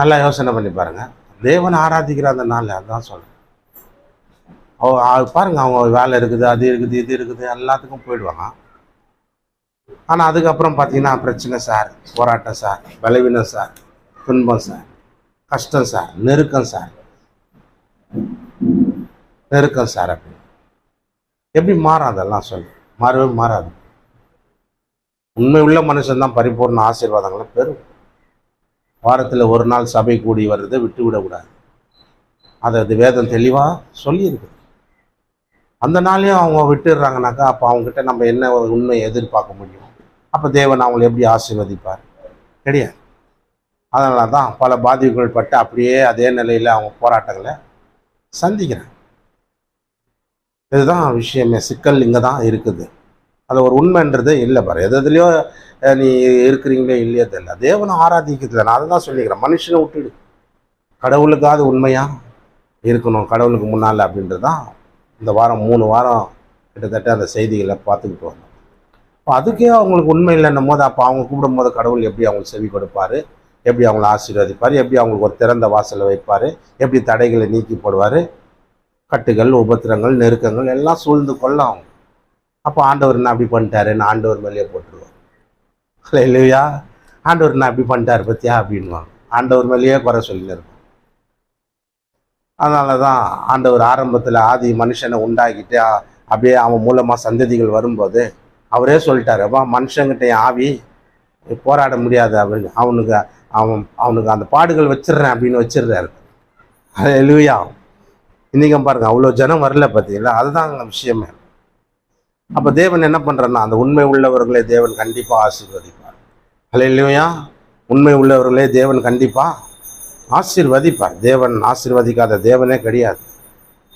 நல்லா யோசனை பண்ணி பாருங்கள் தேவனை ஆராதிக்கிற அந்த நாள் அதான் சொல்கிறேன் அவ அது பாருங்க அவங்க வேலை இருக்குது அது இருக்குது இது இருக்குது எல்லாத்துக்கும் போயிடுவாங்க. ஆனால் அதுக்கப்புறம் பார்த்தீங்கன்னா பிரச்சனை சார் போராட்டம் சார் பலவீனம் சார் துன்பம் சார் கஷ்டம் சார் நெருக்கம் சார். நெருக்கம் சார் அப்படி. எப்படி மாறும் அதெல்லாம் சொல்லு. மாறவே மாறாது. உண்மை உள்ள மனுஷன் தான் பரிபூர்ண ஆசீர்வாதங்களை பெறும். வாரத்தில் ஒரு நாள் சபை கூடி வர்றதை விட்டு விடக்கூடாது அதை அது வேதம் தெளிவாக சொல்லியிருக்கு. அந்த நாளையும் அவங்க விட்டுடுறாங்கனாக்கா அப்போ அவங்ககிட்ட நம்ம என்ன உண்மையை எதிர்பார்க்க முடியும்? அப்போ தேவன் அவங்களை எப்படி ஆசீர்வதிப்பார்? கிடையாது. அதனால தான் பல பாதிப்புகள் பட்டு அப்படியே அதே நிலையில் அவங்க போராட்டங்களை சந்திக்கிறாங்க. இதுதான் விஷயமே. சிக்கல் இங்கே தான் இருக்குது. அது ஒரு உண்மைன்றதே இல்லை பாரு. எது எதுலையோ நீ இருக்கிறீங்களோ இல்லையோ தெரியல. தேவனை ஆராதிக்கிறது நான் அதை தான் சொல்லிக்கிறேன். மனுஷனை விட்டுடு. கடவுளுக்காவது உண்மையாக இருக்கணும். கடவுளுக்கு முன்னால் அப்படின்றது தான் இந்த வாரம் மூணு வாரம் கிட்டத்தட்ட அந்த செய்திகளை பார்த்துக்கிட்டு வந்தோம். இப்போ அதுக்கே அவங்களுக்கு உண்மை இல்லைன்னும் போது அப்போ அவங்க கூப்பிடும் போது கடவுள் எப்படி அவங்களுக்கு செவி கொடுப்பாரு? எப்படி அவங்கள ஆசீர்வதிப்பார்? எப்படி அவங்களுக்கு ஒரு திறந்த வாசலை வைப்பார்? எப்படி தடைகளை நீக்கி போடுவார்? கட்டுகள் உபத்திரங்கள் நெருக்கங்கள் எல்லாம் சூழ்ந்து கொள்ள அவங்க. அப்போ ஆண்டவர் என்ன அப்படி பண்ணிட்டாருன்னு ஆண்டவர் மேலேயே ஹலோ இல்லையா ஆண்டவர் என்ன அப்படி பண்ணிட்டாரு பத்தியா? அப்படின்வாங்க ஆண்டவர் மேலேயே குறை சொல்லின்னு இருக்கும் அதனால தான் ஆண்டவர் ஆரம்பத்தில் ஆதி மனுஷனை உண்டாக்கிட்டு அப்படியே அவன் மூலமாக சந்ததிகள் வரும்போது அவரே சொல்லிட்டாரு அப்பா மனுஷங்கிட்ட ஆவி போராட முடியாது அப்படின்னு. அவனுக்கு அவன் அவனுக்கு அந்த பாடுகள் வச்சிடுறேன் அப்படின்னு வச்சிடுறாரு. அது எழுவியா இன்றைக்கும் பாருங்க அவ்வளோ ஜனம் வரல பார்த்தீங்களா அதுதான் விஷயமே. அப்போ தேவன் என்ன பண்ணுறன்னா அந்த உண்மை உள்ளவர்களை தேவன் கண்டிப்பாக ஆசீர்வதிப்பார். அல்ல இல்லையா உண்மை உள்ளவர்களே தேவன் கண்டிப்பாக ஆசீர்வதிப்பார். தேவன் ஆசீர்வதிக்காத தேவனே கிடையாது.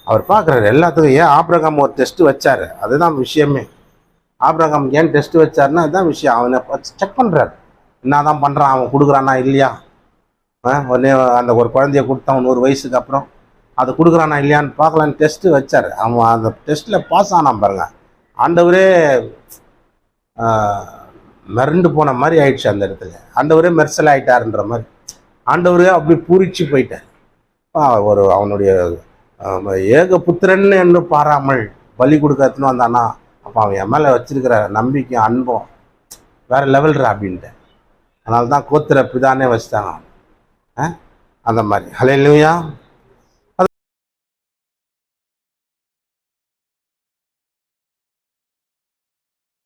அவர் பார்க்குறாரு எல்லாத்துக்கும் ஏன் ஆப்ரகாம் ஒரு டெஸ்ட் வச்சார்? அதுதான் விஷயமே. ஆப்ரகாம் ஏன் டெஸ்ட் வச்சாருன்னா அதுதான் விஷயம். அவனை செக் பண்ணுறாரு என்னதான் பண்ணுறான் அவன் கொடுக்குறானா இல்லையா? ஆ, உடனே அந்த ஒரு குழந்தைய கொடுத்தான் நூறு வயசுக்கு அப்புறம் அது கொடுக்குறானா இல்லையான்னு பார்க்கலான்னு டெஸ்ட்டு வச்சார். அவன் அந்த டெஸ்ட்டில் பாஸ் ஆனான் பாருங்கள் ஆண்டவரே மிரண்டு போன மாதிரி ஆயிடுச்சு அந்த இடத்துல. ஆண்டவரே மெர்சல் ஆயிட்டாருன்ற மாதிரி. ஆண்டவரே அப்படி பூரிச்சு போயிட்டார். ஒரு அவனுடைய ஏக புத்திரன்னு என்று பாராமல் பலி கொடுக்கறதுன்னு வந்தானா அப்போ அவன் என் மேலே வச்சிருக்கிற நம்பிக்கை அன்பும் வேற லெவல்ரா அப்படின்ட்டு. அதனால தான் கோத்திர பிதானே வச்சுட்டாங்க ஆ? அந்த மாதிரி. ஹலே